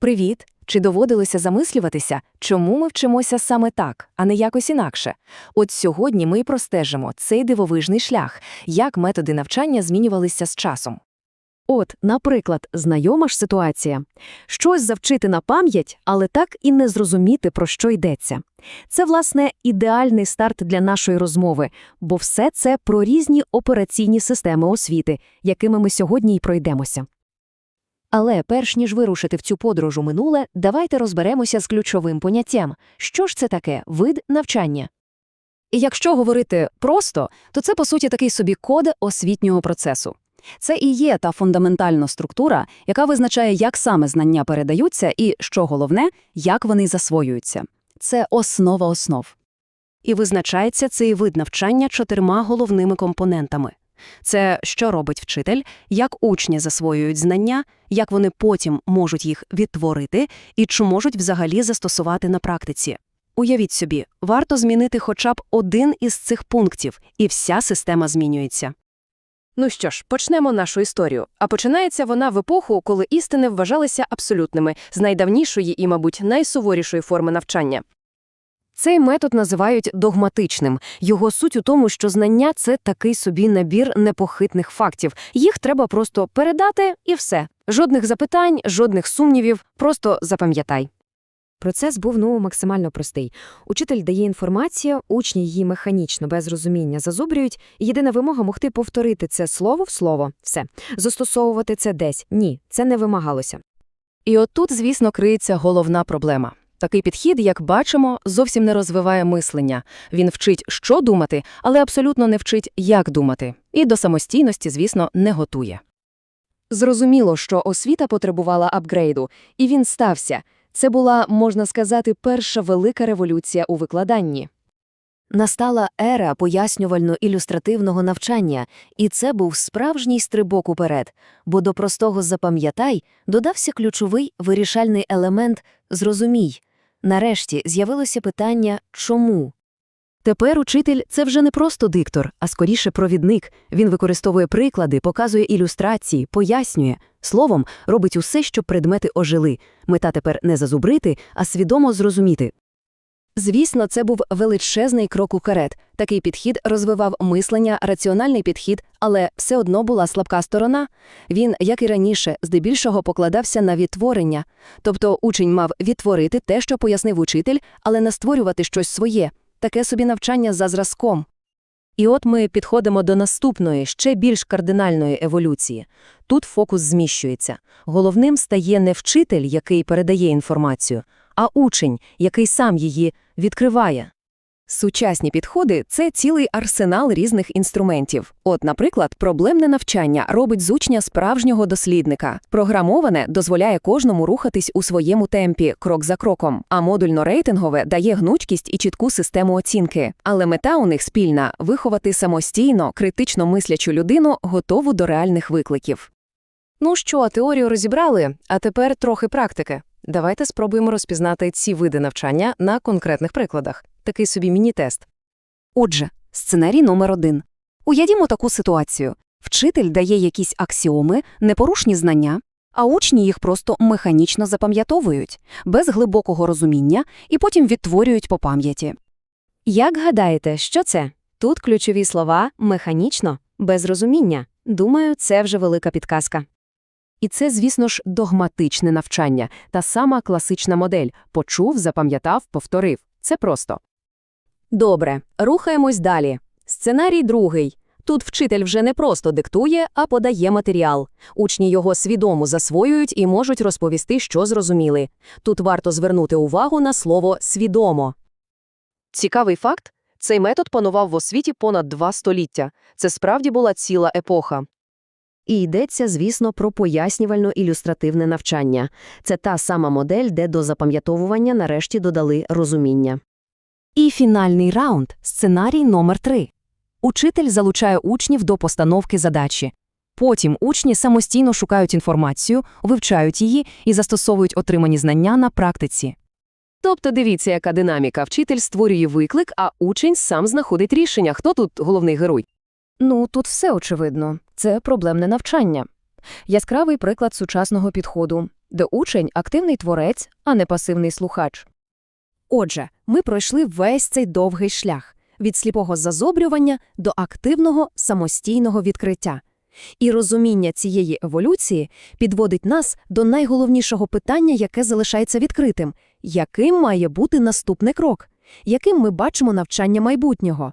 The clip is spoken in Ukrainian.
Привіт! Чи доводилося замислюватися, чому ми вчимося саме так, а не якось інакше? От сьогодні ми й простежимо цей дивовижний шлях, як методи навчання змінювалися з часом. От, наприклад, знайома ж ситуація. Щось завчити на пам'ять, але так і не зрозуміти, про що йдеться. Це, власне, ідеальний старт для нашої розмови, бо все це про різні операційні системи освіти, якими ми сьогодні й пройдемося. Але перш ніж вирушити в цю подорож у минуле, давайте розберемося з ключовим поняттям. Що ж це таке вид навчання? І якщо говорити просто, то це, по суті, такий собі код освітнього процесу. Це і є та фундаментальна структура, яка визначає, як саме знання передаються і, що головне, як вони засвоюються. Це основа основ. І визначається цей вид навчання чотирма головними компонентами. Це що робить вчитель, як учні засвоюють знання, як вони потім можуть їх відтворити і чи можуть взагалі застосувати на практиці. Уявіть собі, варто змінити хоча б один із цих пунктів, і вся система змінюється. Ну що ж, почнемо нашу історію. А починається вона в епоху, коли істини вважалися абсолютними, з найдавнішої і, мабуть, найсуворішої форми навчання. Цей метод називають догматичним. Його суть у тому, що знання – це такий собі набір непохитних фактів. Їх треба просто передати і все. Жодних запитань, жодних сумнівів, просто запам'ятай. Процес був ну максимально простий. Учитель дає інформацію, учні її механічно, без розуміння зазубрюють, єдина вимога могти повторити це слово в слово. Все. Застосовувати це десь. Ні, це не вимагалося. І отут, звісно, криється головна проблема. Такий підхід, як бачимо, зовсім не розвиває мислення. Він вчить, що думати, але абсолютно не вчить, як думати. І до самостійності, звісно, не готує. Зрозуміло, що освіта потребувала апгрейду, і він стався. Це була, можна сказати, перша велика революція у викладанні. Настала ера пояснювально-ілюстративного навчання, і це був справжній стрибок уперед, бо до простого «запам'ятай» додався ключовий вирішальний елемент «зрозумій». Нарешті з'явилося питання «чому?». Тепер учитель – це вже не просто диктор, а скоріше провідник. Він використовує приклади, показує ілюстрації, пояснює. Словом, робить усе, щоб предмети ожили. Мета тепер не зазубрити, а свідомо зрозуміти. Звісно, це був величезний крок уперед. Такий підхід розвивав мислення, раціональний підхід, але все одно була слабка сторона. Він, як і раніше, здебільшого покладався на відтворення. Тобто учень мав відтворити те, що пояснив учитель, але не створювати щось своє. Таке собі навчання за зразком. І от ми підходимо до наступної, ще більш кардинальної еволюції. Тут фокус зміщується. Головним стає не вчитель, який передає інформацію, а учень, який сам її відкриває. Сучасні підходи – це цілий арсенал різних інструментів. От, наприклад, проблемне навчання робить з учня справжнього дослідника. Програмоване дозволяє кожному рухатись у своєму темпі, крок за кроком, а модульно-рейтингове дає гнучкість і чітку систему оцінки. Але мета у них спільна – виховати самостійно, критично мислячу людину, готову до реальних викликів. Ну що, теорію розібрали, а тепер трохи практики. Давайте спробуємо розпізнати ці види навчання на конкретних прикладах. Такий собі міні-тест. Отже, сценарій номер один. Уявімо таку ситуацію. Вчитель дає якісь аксіоми, непорушні знання, а учні їх просто механічно запам'ятовують, без глибокого розуміння і потім відтворюють по пам'яті. Як гадаєте, що це? Тут ключові слова «механічно», «без розуміння». Думаю, це вже велика підказка. І це, звісно ж, догматичне навчання, та сама класична модель – почув, запам'ятав, повторив. Це просто. Добре, рухаємось далі. Сценарій другий. Тут вчитель вже не просто диктує, а подає матеріал. Учні його свідомо засвоюють і можуть розповісти, що зрозуміли. Тут варто звернути увагу на слово «свідомо». Цікавий факт – цей метод панував в освіті понад два століття. Це справді була ціла епоха. І йдеться, звісно, про пояснювально-ілюстративне навчання. Це та сама модель, де до запам'ятовування нарешті додали розуміння. І фінальний раунд – сценарій номер 3. Учитель залучає учнів до постановки задачі. Потім учні самостійно шукають інформацію, вивчають її і застосовують отримані знання на практиці. Тобто дивіться, яка динаміка. Вчитель створює виклик, а учень сам знаходить рішення. Хто тут головний герой? Ну, тут все очевидно. Це проблемне навчання. Яскравий приклад сучасного підходу, де учень – активний творець, а не пасивний слухач. Отже, ми пройшли весь цей довгий шлях від сліпого зазобрювання до активного самостійного відкриття. І розуміння цієї еволюції підводить нас до найголовнішого питання, яке залишається відкритим – яким має бути наступний крок? Яким ми бачимо навчання майбутнього?